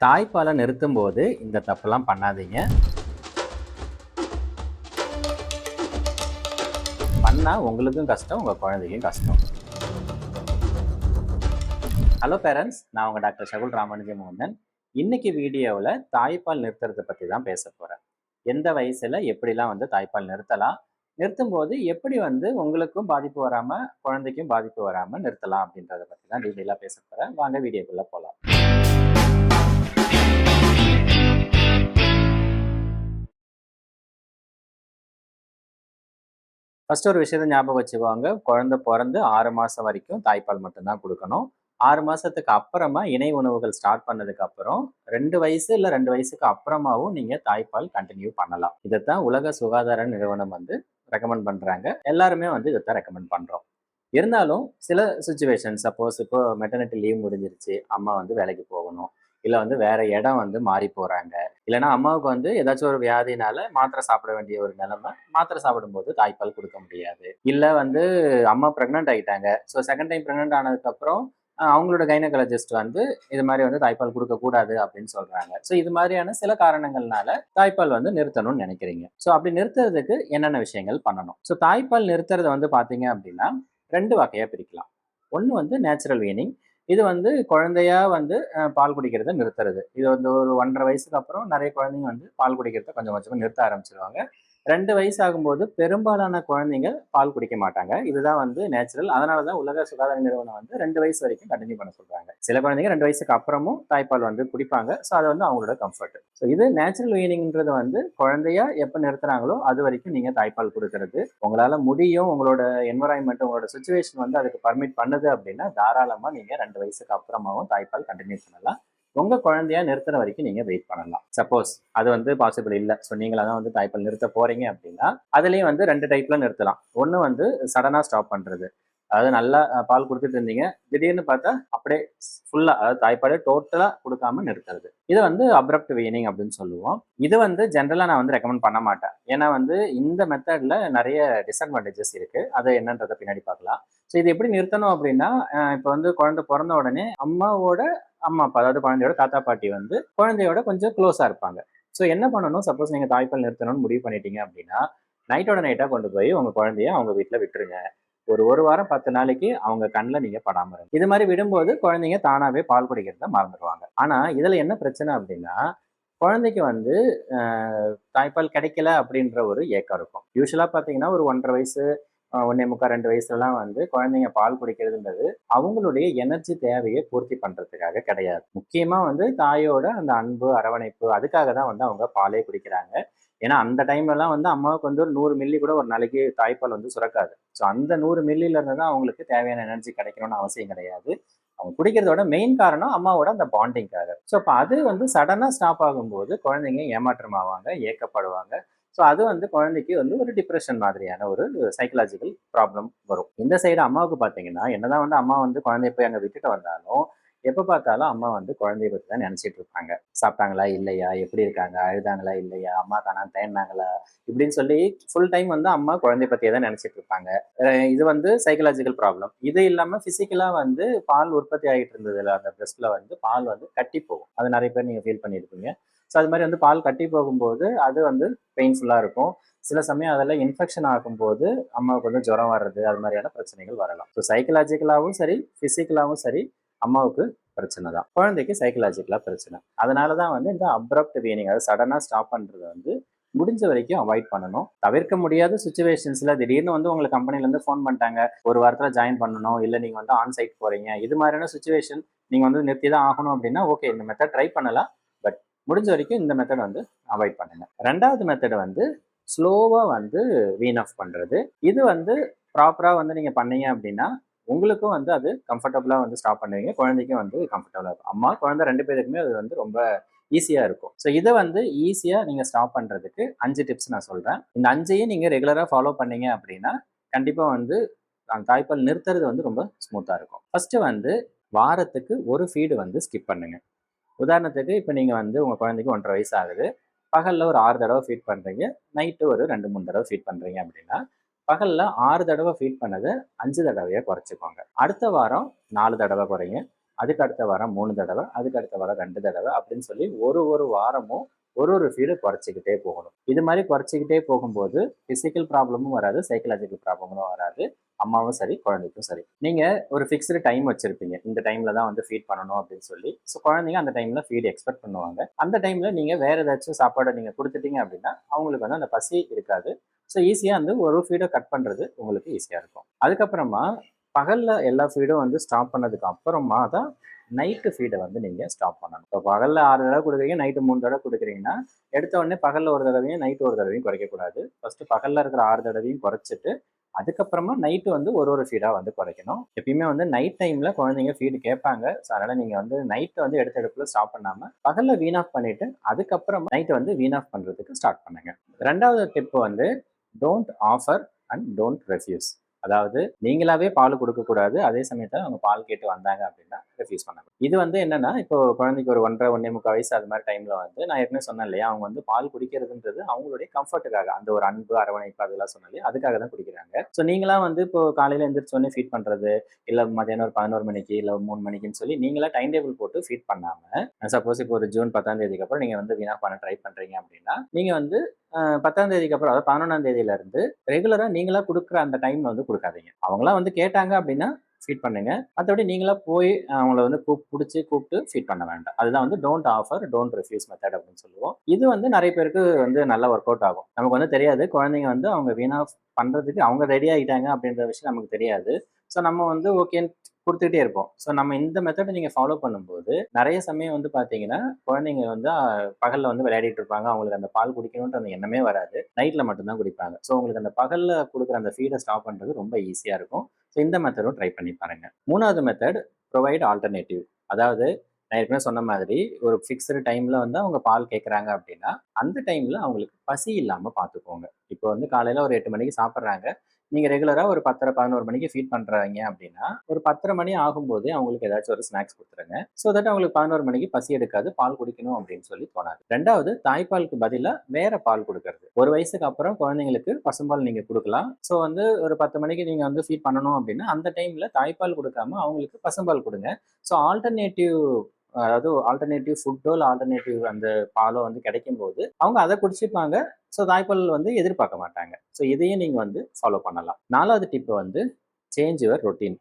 தாய்ப்பாலை நிறுத்தும் போது இந்த தப்பெல்லாம் பண்ணாதீங்க. பண்ணால் உங்களுக்கும் கஷ்டம் உங்கள் குழந்தைக்கும் கஷ்டம். ஹலோ பேரண்ட்ஸ் நான் உங்கள் டாக்டர் ஷகுல் ராமானுஜ மோகன் இன்னைக்கு வீடியோவில் தாய்ப்பால் நிறுத்துறதை பற்றி தான் பேச போகிறேன் எந்த வயசில் எப்படிலாம் வந்து தாய்ப்பால் நிறுத்தலாம்? நிறுத்தும் போது எப்படி வந்து உங்களுக்கும் பாதிப்பு வராமல் குழந்தைக்கும் பாதிப்பு வராமல் நிறுத்தலாம் அப்படின்றத பற்றி தான் டீட்டெயிலாக பேச போகிறேன் வாங்க வீடியோக்குள்ளே போகலாம் ஃபர்ஸ்ட் ஒரு விஷயத்தை ஞாபகம் வச்சுக்கோங்க. குழந்தை பிறந்து ஆறு மாதம் வரைக்கும் தாய்ப்பால் மட்டும்தான் கொடுக்கணும். ஆறு மாதத்துக்கு அப்புறமா இணை உணவுகள் ஸ்டார்ட் பண்ணதுக்கு அப்புறம் ரெண்டு வயசு இல்லை ரெண்டு வயசுக்கு அப்புறமாவும் நீங்கள் தாய்ப்பால் கண்டினியூ பண்ணலாம். இதைத்தான் உலக சுகாதார நிறுவனம் வந்து ரெக்கமெண்ட் பண்ணுறாங்க எல்லாருமே வந்து இதைத்தான் ரெக்கமெண்ட் பண்ணுறோம் இருந்தாலும் சில சுச்சுவேஷன் சப்போஸ் இப்போ மெட்டர்னிட்டி லீவ் முடிஞ்சிருச்சு அம்மா வந்து வேலைக்கு போகணும். இல்லை வந்து வேற இடம் வந்து மாறி போகிறாங்க இல்லைன்னா அம்மாவுக்கு வந்து ஏதாச்சும் ஒரு வியாதினால மாத்திரை சாப்பிட வேண்டிய ஒரு நிலைமை மாத்திரை சாப்பிடும்போது தாய்ப்பால் கொடுக்க முடியாது. இல்லை வந்து அம்மா ப்ரெக்னென்ட் ஆகிட்டாங்க ஸோ செகண்ட் டைம் ப்ரெக்னென்ட் ஆனதுக்கப்புறம் அவங்களோட கைனகாலஜிஸ்ட் வந்து இது மாதிரி வந்து தாய்ப்பால் கொடுக்கக்கூடாது அப்படின்னு சொல்றாங்க. ஸோ இது மாதிரியான சில காரணங்கள்னால தாய்ப்பால் வந்து நிறுத்தணும்னு நினைக்கிறீங்க. ஸோ அப்படி நிறுத்துறதுக்கு என்னென்ன விஷயங்கள் பண்ணணும்? ஸோ தாய்ப்பால் நிறுத்துறது வந்து பார்த்தீங்க அப்படின்னா ரெண்டு வகையாக பிரிக்கலாம். ஒன்று வந்து நேச்சுரல் வீனிங் இது வந்து குழந்தையா வந்து பால் குடிக்கிறத நிறுத்துறது. இது வந்து ஒரு ஒன்றரை வயசுக்கு அப்புறம் நிறைய குழந்தைங்க வந்து பால் குடிக்கிறத கொஞ்சம் கொஞ்சமாக நிறுத்த ஆரம்பிச்சிருவாங்க. ரெண்டு வயசு ஆகும்போது பெரும்பாலான குழந்தைங்க பால் குடிக்க மாட்டாங்க. இதுதான் வந்து நேச்சுரல் அதனால தான் உலக சுகாதார நிறுவனம் வந்து ரெண்டு வயசு வரைக்கும் கண்டினியூ பண்ண சொல்றாங்க. சில குழந்தைங்க ரெண்டு வயசுக்கு அப்புறமும் தாய்ப்பால் வந்து குடிப்பாங்க. ஸோ அது வந்து அவங்களோட கம்ஃபர்ட் ஸோ இது நேச்சுரல் வீனிங்ன்றது வந்து குழந்தையா எப்போ நிறுத்துறாங்களோ அது வரைக்கும் நீங்க தாய்ப்பால் கொடுக்கறது. உங்களால முடியும் உங்களோட என்வரான்மெண்ட் உங்களோட சுச்சுவேஷன் வந்து அதுக்கு பர்மிட் பண்ணுது அப்படின்னா தாராளமா நீங்க ரெண்டு வயசுக்கு அப்புறமாவும் தாய்ப்பால் கண்டினியூ பண்ணலாம். உங்கள் குழந்தையா நிறுத்துற வரைக்கும் நீங்கள் வெயிட் பண்ணலாம். சப்போஸ் அது வந்து பாசிபிள் இல்லை. ஸோ நீங்களாக தான் வந்து தாய்ப்பால் நிறுத்த போகிறீங்க அப்படின்னா அதுலேயும் வந்து ரெண்டு டைப்பில் நிறுத்தலாம். ஒன்று வந்து சடனாக ஸ்டாப் பண்ணுறது அதாவது நல்லா பால் கொடுத்துட்டு இருந்தீங்க. திடீர்னு பார்த்தா அப்படியே ஃபுல்லாக அதாவது தாய்ப்பாலே டோட்டலாக கொடுக்காம நிறுத்துறது. இது வந்து அப்ரப்ட் வீனிங் அப்படின்னு சொல்லுவோம். இது வந்து ஜென்ரலாக நான் வந்து ரெக்கமெண்ட் பண்ண மாட்டேன். ஏன்னா வந்து இந்த மெத்தடில் நிறைய டிஸ்அட்வான்டேஜஸ் இருக்குது அதை என்னன்றதை பின்னாடி பார்க்கலாம். ஸோ இது எப்படி நிறுத்தணும் அப்படின்னா இப்போ வந்து குழந்தை பிறந்த உடனே அம்மாவோட அம்மா அப்பா அதாவது குழந்தையோட தாத்தா பாட்டி வந்து குழந்தையோட கொஞ்சம் க்ளோஸாக இருப்பாங்க. ஸோ என்ன பண்ணணும்? சப்போஸ் நீங்கள் தாய்ப்பால் நிறுத்தணும்னு முடிவு பண்ணிட்டீங்க அப்படின்னா நைட்டோட நைட்டாக கொண்டு போய் உங்கள் குழந்தைய அவங்க வீட்டில் விட்டுருங்க. ஒரு ஒரு வாரம் பத்து நாளைக்கு அவங்க கண்ணில் நீங்கள் படாமல் இருங்க. இது மாதிரி விடும்போது குழந்தைங்க தானாகவே பால் குடிக்கிறத மறந்துடுவாங்க. ஆனால் இதில் என்ன பிரச்சனை அப்படின்னா குழந்தைக்கு வந்து தாய்ப்பால் கிடைக்கல அப்படின்ற ஒரு ஏக்கம் இருக்கும். யூஸ்வலாக பார்த்தீங்கன்னா ஒரு ஒன்றரை வயசு ஒன்னே முக்கால் ரெண்டு வயசுலலாம் வந்து குழந்தைங்க பால் குடிக்கிறதுன்றது அவங்களுடைய எனர்ஜி தேவையை பூர்த்தி பண்ணுறதுக்காக கிடையாது. முக்கியமாக வந்து தாயோட அந்த அன்பு அரவணைப்பு அதுக்காக தான் வந்து அவங்க பாலே குடிக்கிறாங்க. ஏன்னா அந்த டைம்லலாம் வந்து அம்மாவுக்கு வந்து ஒரு நூறு மில்லி கூட ஒரு நாளைக்கு தாய்ப்பால் வந்து சுரக்காது. ஸோ அந்த நூறு மில்லியிலேருந்து தான் அவங்களுக்கு தேவையான எனர்ஜி கிடைக்கணும்னு அவசியம் கிடையாது. அவங்க குடிக்கிறதோட மெயின் காரணம் அம்மாவோட அந்த பாண்டிங்காக ஸோ அப்போ அது வந்து சடனாக ஸ்டாப் ஆகும்போது குழந்தைங்க ஏமாற்றம் ஆவாங்க ஏக்கப்படுவாங்க. ஸோ அது வந்து குழந்தைக்கு வந்து ஒரு டிப்ரெஷன் மாதிரியான ஒரு சைக்கலாஜிக்கல் ப்ராப்ளம் வரும். இந்த சைடு அம்மாவுக்கு பார்த்தீங்கன்னா என்னதான் வந்து அம்மா வந்து குழந்தைய போய் அங்கே விட்டுட்டு வந்தாலும் எப்போ பார்த்தாலும் அம்மா வந்து குழந்தைய பற்றி தான் நினச்சிட்டு இருப்பாங்க. சாப்பிட்டாங்களா இல்லையா? எப்படி இருக்காங்க? அழுதாங்களா இல்லையா? அம்மா காணா தயன்னாங்களா இப்படின்னு சொல்லி ஃபுல் டைம் வந்து அம்மா குழந்தைய பற்றியே தான் நினச்சிட்டு இருப்பாங்க. இது வந்து சைக்கலாஜிக்கல் ப்ராப்ளம் இது இல்லாமல் ஃபிசிக்கலாக வந்து பால் உற்பத்தி ஆகிட்டு இருந்ததுல அந்த பிரஸ்டில் வந்து பால் வந்து கட்டி போகும். அது நிறைய பேர் நீங்கள் ஃபீல் பண்ணியிருப்பீங்க ஸோ அது மாதிரி வந்து பால் கட்டி போகும்போது அது வந்து பெயின்ஃபுல்லாக இருக்கும். சில சமயம் அதில் இன்ஃபெக்ஷன் ஆகும்போது அம்மாவுக்கு வந்து ஜுரம் வர்றது அது மாதிரியான பிரச்சனைகள் வரலாம். ஸோ சைக்கலாஜிக்கலாகவும் சரி ஃபிசிக்கலாகவும் சரி அம்மாவுக்கு பிரச்சனை தான். குழந்தைக்கு சைக்கலாஜிக்கலாக பிரச்சனை. அதனால தான் வந்து இந்த அப்ரப்ட் வீனிங் அதாவது சடனாக ஸ்டாப் பண்ணுறது வந்து முடிஞ்ச வரைக்கும் அவாய்ட் பண்ணணும். தவிர்க்க முடியாத சுச்சுவேஷன்ஸில் திடீர்னு வந்து உங்களுக்கு கம்பெனிலேருந்து ஃபோன் பண்ணிட்டாங்க. ஒரு வாரத்தில் ஜாயின் பண்ணணும். இல்லை நீங்கள் வந்து ஆன் சைட் போகிறீங்க இது மாதிரியான சுச்சுவேஷன் நீங்கள் வந்து நிறுத்தி தான் ஆகணும் அப்படின்னா ஓகே இந்த மெத்தட் ட்ரை பண்ணலாம். முடிஞ்ச வரைக்கும் இந்த மெத்தட் வந்து அவாய்ட் பண்ணுங்க. ரெண்டாவது மெத்தடு வந்து ஸ்லோவாக வந்து வீன் ஆஃப் பண்ணுறது இது வந்து ப்ராப்பராக வந்து நீங்கள் பண்ணீங்க அப்படின்னா உங்களுக்கும் வந்து அது கம்ஃபர்டபுளாக வந்து ஸ்டாப் பண்ணுவீங்க. குழந்தைக்கும் வந்து கம்ஃபர்டபுளாக இருக்கும். அம்மா குழந்தை ரெண்டு பேருக்குமே அது வந்து ரொம்ப ஈஸியாக இருக்கும். ஸோ இதை வந்து ஈஸியாக நீங்கள் ஸ்டாப் பண்ணுறதுக்கு அஞ்சு டிப்ஸ் நான் சொல்கிறேன் இந்த அஞ்சையும் நீங்கள் ரெகுலராக ஃபாலோ பண்ணீங்க அப்படின்னா கண்டிப்பாக வந்து அந்த தாய்ப்பால் நிறுத்துறது வந்து ரொம்ப ஸ்மூத்தாக இருக்கும். ஃபஸ்ட்டு வந்து வாரத்துக்கு ஒரு ஃபீடு வந்து ஸ்கிப் பண்ணுங்கள் உதாரணத்துக்கு இப்போ நீங்கள் வந்து உங்கள் குழந்தைக்கு ஒன்றரை வயசு ஆகுது. பகலில் ஒரு ஆறு தடவை ஃபீட் பண்ணுறீங்க நைட்டு ஒரு ரெண்டு மூணு தடவை ஃபீட் பண்ணுறீங்க அப்படின்னா பகலில் ஆறு தடவை ஃபீட் பண்ணதை அஞ்சு தடவையாக குறைச்சிக்கோங்க. அடுத்த வாரம் நாலு தடவை குறைங்க. அதுக்கு அடுத்த வாரம் மூணு தடவை அதுக்கு அடுத்த வாரம் ரெண்டு தடவை அப்படின்னு சொல்லி ஒரு ஒரு வாரமும் ஒரு ஒரு ஃபீடு குறைச்சிக்கிட்டே போகணும். இது மாதிரி குறைச்சிக்கிட்டே போகும்போது ஃபிசிக்கல் ப்ராப்ளமும் வராது சைக்கலாஜிக்கல் ப்ராப்ளமும் வராது. அம்மாவும் சரி குழந்தைக்கும் சரி. நீங்கள் ஒரு ஃபிக்ஸ்டு டைம் வச்சுருப்பீங்க. இந்த டைமில் தான் வந்து ஃபீட் பண்ணணும் அப்படின்னு சொல்லி. ஸோ குழந்தைங்க அந்த டைமில் ஃபீட் எக்ஸ்பெக்ட் பண்ணுவாங்க. அந்த டைமில் நீங்கள் வேறு ஏதாச்சும் சாப்பாடை நீங்கள் கொடுத்துட்டீங்க அப்படின்னா அவங்களுக்கு வந்து அந்த பசி இருக்காது. ஸோ ஈஸியாக வந்து ஒரு ஃபீடை கட் பண்ணுறது உங்களுக்கு ஈஸியாக இருக்கும். அதுக்கப்புறமா பகலில் எல்லா ஃபீடும் வந்து ஸ்டாப் பண்ணதுக்கு அப்புறமா தான் நைட்டு ஃபீடை வந்து நீங்கள் ஸ்டாப் பண்ணணும். இப்போ பகலில் ஆறு தடவை கொடுக்குறீங்க நைட்டு மூணு தடவை கொடுக்குறீங்கன்னா எடுத்த உடனே பகலில் ஒரு தடவையும் நைட்டு ஒரு தடவையும் குறைக்கக்கூடாது. ஃபஸ்ட்டு பகலில் இருக்கிற ஆறு தடவையும் குறைச்சிட்டு அதுக்கப்புறமா நைட்டு வந்து ஒரு ஒரு ஃபீடாக வந்து குறைக்கணும். எப்பயுமே வந்து நைட் டைமில் குழந்தைங்க ஃபீடு கேட்பாங்க. ஸோ அதனால் நீங்கள் வந்து நைட்டை வந்து எடுத்த எடுப்பில் ஸ்டாப் பண்ணாமல் பகலில் வீன் ஆஃப் பண்ணிவிட்டு அதுக்கப்புறமா நைட்டு வந்து வீன் ஆஃப் பண்ணுறதுக்கு ஸ்டார்ட் பண்ணுங்க. ரெண்டாவது டிப் வந்து don't offer and don't refuse அதாவது நீங்களாவே பால் கொடுக்கக்கூடாது அதே சமயத்தில் அவங்க பால் கேட்டு வந்தாங்க அப்படின்னா ரெஃப்யூஸ் பண்ணணும் இது வந்து என்னன்னா இப்போ குழந்தைக்கு ஒரு ஒன்றரை ஒன்றே முக்கால் வயசு அது மாதிரி டைம்ல வந்து நான் ஏற்கனவே சொன்னேன் இல்லையா அவங்க வந்து பால் குடிக்கிறதுன்றது அவங்களுடைய கம்ஃபர்ட்டுக்காக அந்த ஒரு அன்பு அரவணைப்பு அதெல்லாம் சொன்னாலே அதுக்காக தான் குடிக்கிறாங்க. ஸோ நீங்களாம் வந்து இப்போ காலையில எந்திரிச்சோடனே ஃபீட் பண்றது இல்லை மதியானம் ஒரு பதினோரு மணிக்கு இல்லை மூணு மணிக்குன்னு சொல்லி நீங்களா டைம் டேபிள் போட்டு ஃபீட் பண்ணாம சப்போஸ் இப்போ ஒரு ஜூன் பத்தாம் தேதிக்கு அப்புறம் நீங்க வந்து வீணா பண்ண ட்ரை பண்றீங்க அப்படின்னா நீங்க வந்து பத்தாம் தேதிக்கு அப்புறம் அதாவது பதினொன்றாம் தேதியில இருந்து ரெகுலரா நீங்களா கொடுக்குற அந்த டைம் வந்து கொடுக்காதீங்க. அவங்களாம் வந்து கேட்டாங்க அப்படின்னா ஃபீட் பண்ணுங்க. மற்றபடி நீங்களா போய் அவங்கள வந்து கூப் பிடிச்சி கூப்பிட்டு ஃபீட் பண்ண வேண்டாம். அதுதான் வந்து don't offer don't refuse method அப்படின்னு சொல்லுவோம். இது வந்து நிறைய பேருக்கு வந்து நல்லா ஒர்க் அவுட் ஆகும். நமக்கு வந்து தெரியாது. குழந்தைங்க வந்து அவங்க வீணாக பண்ணுறதுக்கு அவங்க ரெடி ஆகிட்டாங்க அப்படின்ற விஷயம் நமக்கு தெரியாது. ஸோ நம்ம வந்து ஓகேன்னு கொடுத்துக்கிட்டே இருப்போம். ஸோ நம்ம இந்த மெத்தடை நீங்கள் ஃபாலோ பண்ணும்போது நிறைய சமயம் வந்து பார்த்தீங்கன்னா குழந்தைங்க வந்து பகலில் வந்து விளையாடிட்டு இருப்பாங்க. அவங்களுக்கு அந்த பால் குடிக்கணுன்ற அந்த எண்ணமே வராது. நைட்டில் மட்டும்தான் குடிப்பாங்க. ஸோ உங்களுக்கு அந்த பகலில் கொடுக்குற அந்த ஃபீடை ஸ்டாப் பண்ணுறது ரொம்ப ஈஸியாக இருக்கும். ஸோ இந்த மெத்தடும் ட்ரை பண்ணி பாருங்கள் மூணாவது மெத்தட் ப்ரொவைட் ஆல்டர்னேட்டிவ் அதாவது நான் ஏற்கனவே சொன்ன மாதிரி ஒரு ஃபிக்ஸ்டு டைமில் வந்து அவங்க பால் கேட்குறாங்க அப்படின்னா அந்த டைமில் அவங்களுக்கு பசி இல்லாமல் பார்த்துக்கோங்க இப்போ வந்து காலையில் ஒரு எட்டு மணிக்கு சாப்பிட்றாங்க. நீங்கள் ரெகுலராக ஒரு பத்தரை பதினோரு மணிக்கு ஃபீட் பண்ணுறாங்க அப்படின்னா ஒரு பத்தரை மணி ஆகும்போது அவங்களுக்கு ஏதாச்சும் ஒரு ஸ்நாக்ஸ் கொடுத்துருங்க. ஸோ தட் அவங்களுக்கு பதினோரு மணிக்கு பசி எடுக்காது பால் குடிக்கணும் அப்படின்னு சொல்லி தோணாது. ரெண்டாவது தாய்ப்பாலுக்கு பதிலாக வேற பால் கொடுக்கறது. ஒரு வயசுக்கு அப்புறம் குழந்தைங்களுக்கு பசும்பால் நீங்கள் கொடுக்கலாம். ஸோ வந்து ஒரு பத்து மணிக்கு நீங்கள் வந்து ஃபீட் பண்ணணும் அப்படின்னா அந்த டைமில் தாய்ப்பால் கொடுக்காம அவங்களுக்கு பசும்பால் கொடுங்க. ஸோ ஆல்டர்னேட்டிவ் அதாவது ஆல்டர்னேட்டிவ் ஃபுட்டோ இல்லை ஆல்டர்னேட்டிவ் அந்த பாலோ வந்து கிடைக்கும் போது அவங்க அதை குடிச்சுப்பாங்க. ஸோ தாய்ப்பால் வந்து எதிர்பார்க்க மாட்டாங்க. ஸோ இதையும் நீங்கள் வந்து ஃபாலோ பண்ணலாம். நாலாவது டிப்பு வந்து சேஞ்ச் யுவர் ரொட்டீன்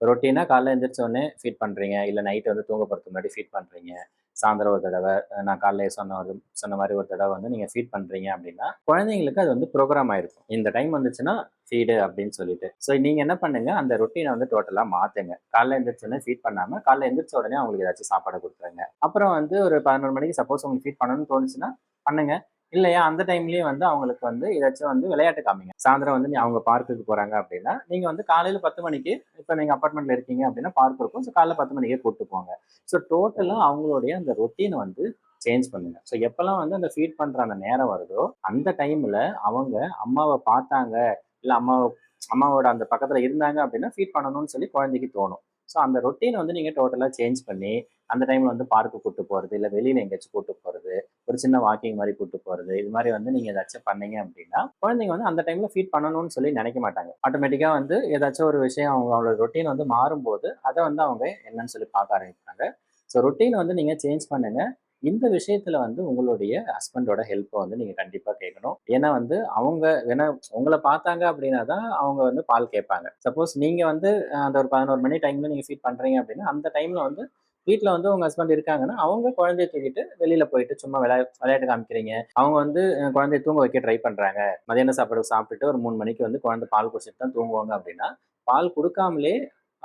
ரொட்டீனாக காலைல எந்திரிச்ச உடனே ஃபீட் பண்ணுறீங்க இல்லை நைட்டு வந்து தூங்க போகிறதுக்கு முன்னாடி ஃபீட் பண்ணுறீங்க சாயந்தரம் ஒரு தடவை நான் காலையில் சொன்ன ஒரு சொன்ன மாதிரி ஒரு தடவை வந்து நீங்கள் ஃபீட் பண்ணுறீங்க அப்படின்னா குழந்தைங்களுக்கு அது வந்து ப்ரோக்ராம் ஆயிருக்கும். இந்த டைம் வந்துச்சுன்னா ஃபீடு அப்படின்னு சொல்லிட்டு. ஸோ நீங்கள் என்ன பண்ணுங்க அந்த ரொட்டீனை வந்து டோட்டலாக மாற்றுங்க காலைல எழுந்திரிச்சோடனே ஃபீட் பண்ணாமல் காலைல எழுந்திரிச்ச உடனே அவங்களுக்கு ஏதாச்சும் சாப்பாடு கொடுத்துருங்க. அப்புறம் வந்து ஒரு பதினோரு மணிக்கு சப்போஸ் உங்களுக்கு ஃபீட் பண்ணணும்னு தோணுச்சுன்னா பண்ணுங்க. இல்லையா? அந்த டைம்லயே வந்து அவங்களுக்கு வந்து ஏதாச்சும் வந்து விளையாட்டு காமிங்க. சாயந்தரம் வந்து நீ அவங்க பார்க்குக்கு போறாங்க அப்படின்னா நீங்க வந்து காலையில பத்து மணிக்கு இப்போ நீங்க அப்பார்ட்மெண்ட்ல இருக்கீங்க அப்படின்னா பார்க் இருக்கும். ஸோ காலைல பத்து மணிக்கே கூப்பிட்டு போங்க. ஸோ டோட்டலா அவங்களுடைய அந்த ரொட்டீன் வந்து சேஞ்ச் பண்ணுங்க. ஸோ எப்பெல்லாம் வந்து அந்த ஃபீட் பண்ற அந்த நேரம் வருதோ அந்த டைம்ல அவங்க அம்மாவை பார்த்தாங்க இல்ல அம்மாவை அம்மாவோட அந்த பக்கத்துல இருந்தாங்க அப்படின்னா ஃபீட் பண்ணணும்னு சொல்லி குழந்தைக்கு தோணும். ஸோ அந்த ரொட்டீன் வந்து நீங்கள் டோட்டலாக சேஞ்ச் பண்ணி அந்த டைமில் வந்து பார்க்கு கூட்டு போகிறது இல்லை வெளியில் எங்கேயாச்சும் கூட்டு போகிறது ஒரு சின்ன வாக்கிங் மாதிரி கூட்டு போகிறது இது மாதிரி வந்து நீங்கள் ஏதாச்சும் பண்ணீங்க அப்படின்னா குழந்தைங்க வந்து அந்த டைமில் ஃபீட் பண்ணணும்னு சொல்லி நினைக்க மாட்டாங்க. ஆட்டோமேட்டிக்காக வந்து ஏதாச்சும் ஒரு விஷயம் அவங்க அவங்களோட ரொட்டீன் வந்து மாறும்போது அதை வந்து அவங்க என்னன்னு சொல்லி பார்க்க ஆரம்பிப்பாங்க. ஸோ ரொட்டீன் வந்து நீங்கள் சேஞ்ச் பண்ணுங்கள் இந்த விஷயத்துல வந்து உங்களுடைய ஹஸ்பண்டோட ஹெல்ப்பை வந்து நீங்க கண்டிப்பா கேட்கணும் ஏன்னா வந்து அவங்க வேணா உங்களை பார்த்தாங்க அப்படின்னா தான் அவங்க வந்து பால் கேட்பாங்க. சப்போஸ் நீங்க வந்து அந்த ஒரு பதினோரு மணி டைம்ல நீங்க ஃபீட் பண்றீங்க அப்படின்னா அந்த டைம்ல வந்து வீட்டில் வந்து உங்கள் ஹஸ்பண்ட் இருக்காங்கன்னா அவங்க குழந்தைய தூக்கிட்டு வெளியில் போயிட்டு சும்மா விளையா விளையாட்டு காமிக்கிறீங்க. அவங்க வந்து குழந்தைய தூங்க வைக்க ட்ரை பண்ணுறாங்க மதியான சாப்பாடு சாப்பிட்டுட்டு ஒரு மூணு மணிக்கு வந்து குழந்தை பால் குடிச்சிட்டு தான் தூங்குவாங்க அப்படின்னா பால் கொடுக்காமலே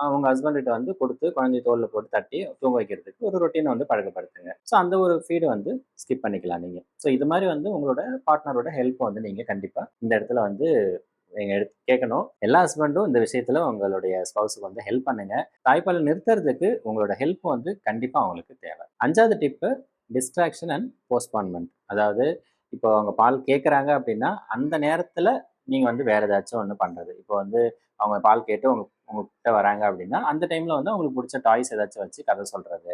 அவங்க ஹஸ்பண்ட்கிட்ட வந்து கொடுத்து குழந்தைய தோலில் போட்டு தட்டி தூங்க வைக்கிறதுக்கு ஒரு ரொட்டீனை வந்து பழக்கப்படுத்துங்க. ஸோ அந்த ஒரு ஃபீடு வந்து ஸ்கிப் பண்ணிக்கலாம் நீங்கள் ஸோ இது மாதிரி வந்து உங்களோட பார்ட்னரோட ஹெல்ப் வந்து நீங்கள் கண்டிப்பாக இந்த இடத்துல வந்து நீங்கள் எடுத்து கேட்கணும். எல்லா ஹஸ்பண்டும் இந்த விஷயத்தில் உங்களுடைய ஸ்பௌஸுக்கு வந்து ஹெல்ப் பண்ணுங்க. தாய்ப்பால் நிறுத்துறதுக்கு உங்களோட ஹெல்ப் வந்து கண்டிப்பாக அவங்களுக்கு தேவை. அஞ்சாவது டிப்பு டிஸ்ட்ராக்ஷன் அண்ட் போஸ்ட்பான்மெண்ட் அதாவது இப்போ அவங்க பால் கேட்குறாங்க அப்படின்னா அந்த நேரத்தில் நீங்கள் வந்து வேறு ஏதாச்சும் ஒன்று பண்ணுறது இப்போ வந்து அவங்க பால் கேட்டு உங்க உங்ககிட்ட வராங்க அப்படின்னா அந்த டைம்ல வந்து அவங்களுக்கு பிடிச்ச டாய்ஸ் ஏதாச்சும் வச்சு கதை சொல்றது.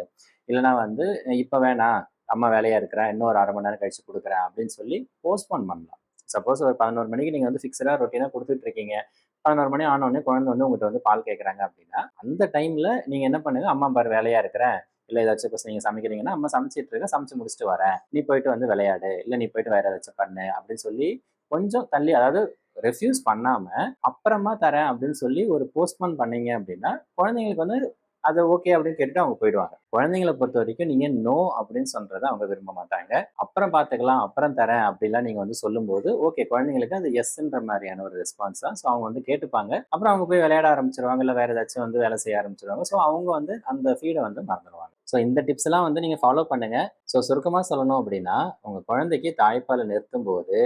இல்லைன்னா வந்து இப்போ வேணாம் அம்மா வேலையா இருக்கிறேன் இன்னும் ஒரு அரை மணி நேரம் கழிச்சு கொடுக்குறேன் அப்படின்னு சொல்லி போஸ்ட்போன் பண்ணலாம். சப்போஸ் ஒரு பதினோரு மணிக்கு நீங்கள் வந்து ஃபிக்ஸடாக ரொட்டீனாக கொடுத்துட்டு இருக்கீங்க. பதினோரு மணி ஆனோடனே குழந்தை வந்து உங்கள்கிட்ட வந்து பால் கேட்குறாங்க அப்படின்னா அந்த டைமில் நீங்கள் என்ன பண்ணுங்க அம்மா பாரு வேலையாக இருக்கிறேன். இல்லை ஏதாச்சும் இப்போ நீங்கள் சமைக்கிறீங்கன்னா அம்மா சமைச்சிட்டு இருக்க சமைச்சு முடிச்சுட்டு வரேன். நீ போயிட்டு வந்து விளையாடு. இல்லை நீ போயிட்டு வேற ஏதாச்சும் பண்ணு அப்படின்னு சொல்லி கொஞ்சம் தள்ளி அதாவது ரெஃப்யூஸ் பண்ணாமல் அப்புறமா தரேன் அப்படின்னு சொல்லி ஒரு போஸ்ட்போன் பண்ணீங்க அப்படின்னா குழந்தைங்களுக்கு வந்து அது ஓகே அப்படின்னு கேட்டுட்டு அவங்க போயிடுவாங்க. குழந்தைங்களை பொறுத்த வரைக்கும் நீங்க நோ அப்படின்னு சொல்றதை அவங்க விரும்ப மாட்டாங்க. அப்புறம் பார்த்துக்கலாம் அப்புறம் தரேன் அப்படிலாம் நீங்க வந்து சொல்லும்போது ஓகே குழந்தைங்களுக்கு அது எஸ்ன்ற மாதிரியான ஒரு ரெஸ்பான்ஸ் தான். ஸோ அவங்க வந்து கேட்டுப்பாங்க. அப்புறம் அவங்க போய் விளையாட ஆரம்பிச்சிருவாங்க இல்லை வேற ஏதாச்சும் வந்து வேலை செய்ய ஆரம்பிச்சிருவாங்க. ஸோ அவங்க வந்து அந்த ஃபீடை வந்து மறந்துடுவாங்க ஸோ இந்த டிப்ஸ் எல்லாம் வந்து நீங்க ஃபாலோ பண்ணுங்க. ஸோ சுருக்கமாக சொல்லணும் அப்படின்னா உங்க குழந்தைக்கு தாய்ப்பால் நிறுத்தும் போது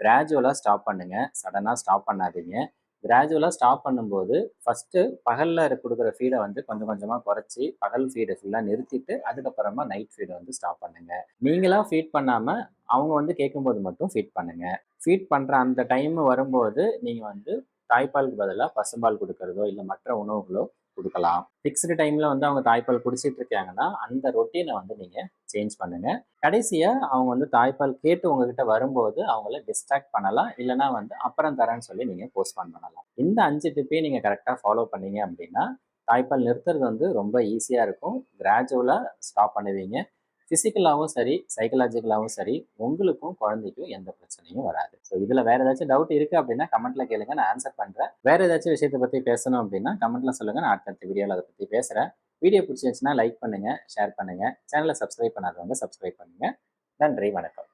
கிராஜுவலாக ஸ்டாப் பண்ணுங்கள் சடனாக ஸ்டாப் பண்ணாதீங்க. கிராஜுவலாக ஸ்டாப் பண்ணும்போது ஃபஸ்ட்டு பகலில் கொடுக்குற ஃபீடை வந்து கொஞ்சம் கொஞ்சமாக குறைச்சி பகல் ஃபீடை ஃபுல்லாக நிறுத்திட்டு அதுக்கப்புறமா நைட் ஃபீடை வந்து ஸ்டாப் பண்ணுங்க. நீங்களாக ஃபீட் பண்ணாமல் அவங்க வந்து கேட்கும்போது மட்டும் ஃபீட் பண்ணுங்கள் ஃபீட் பண்ணுற அந்த டைம் வரும்போது நீங்கள் வந்து தாய்ப்பாலுக்கு பதிலாக பசும்பால் கொடுக்கறதோ இல்லை மற்ற உணவுகளோ கொடுக்கலாம். ஃபிக்ஸ்டு டைமில் வந்து அவங்க தாய்ப்பால் குடிச்சிட்டு இருக்காங்கன்னா அந்த ரொட்டீனை வந்து நீங்கள் சேஞ்ச் பண்ணுங்கள் கடைசியாக அவங்க வந்து தாய்ப்பால் கேட்டு உங்ககிட்ட வரும்போது அவங்கள டிஸ்ட்ராக்ட் பண்ணலாம். இல்லைனா வந்து அப்புறம் தரேன்னு சொல்லி நீங்கள் போஸ்ட்பான் பண்ணலாம். இந்த அஞ்சு டிப்பையும் நீங்கள் கரெக்டாக ஃபாலோ பண்ணீங்க அப்படின்னா தாய்ப்பால் நிறுத்துறது வந்து ரொம்ப ஈஸியாக இருக்கும். கிராஜுவலாக ஸ்டாப் பண்ணுவீங்க. ஃபிசிக்கலாகவும் சரி சைக்கலாஜிக்கலாகவும் சரி உங்களுக்கும் குழந்தைக்கும் எந்த பிரச்சனையும் வராது. ஸோ இதில் வேறு ஏதாச்சும் டவுட் இருக்குது அப்படின்னா கமெண்ட்ல கேளுங்க நான் ஆன்சர் பண்ணுறேன் வேறு ஏதாச்சும் விஷயத்தை பற்றி பேசணும் அப்படின்னா கமெண்ட்ல சொல்லுங்கள் நான் அடுத்தடுத்த வீடியோவில் அதை பற்றி பேசுகிறேன் வீடியோ பிடிச்சிருந்துச்சுன்னா லைக் பண்ணுங்கள் ஷேர் பண்ணுங்கள் சேனலை சப்ஸ்கிரைப் பண்ணாதவங்க சப்ஸ்கிரைப் பண்ணுங்கள் நன்றி வணக்கம்.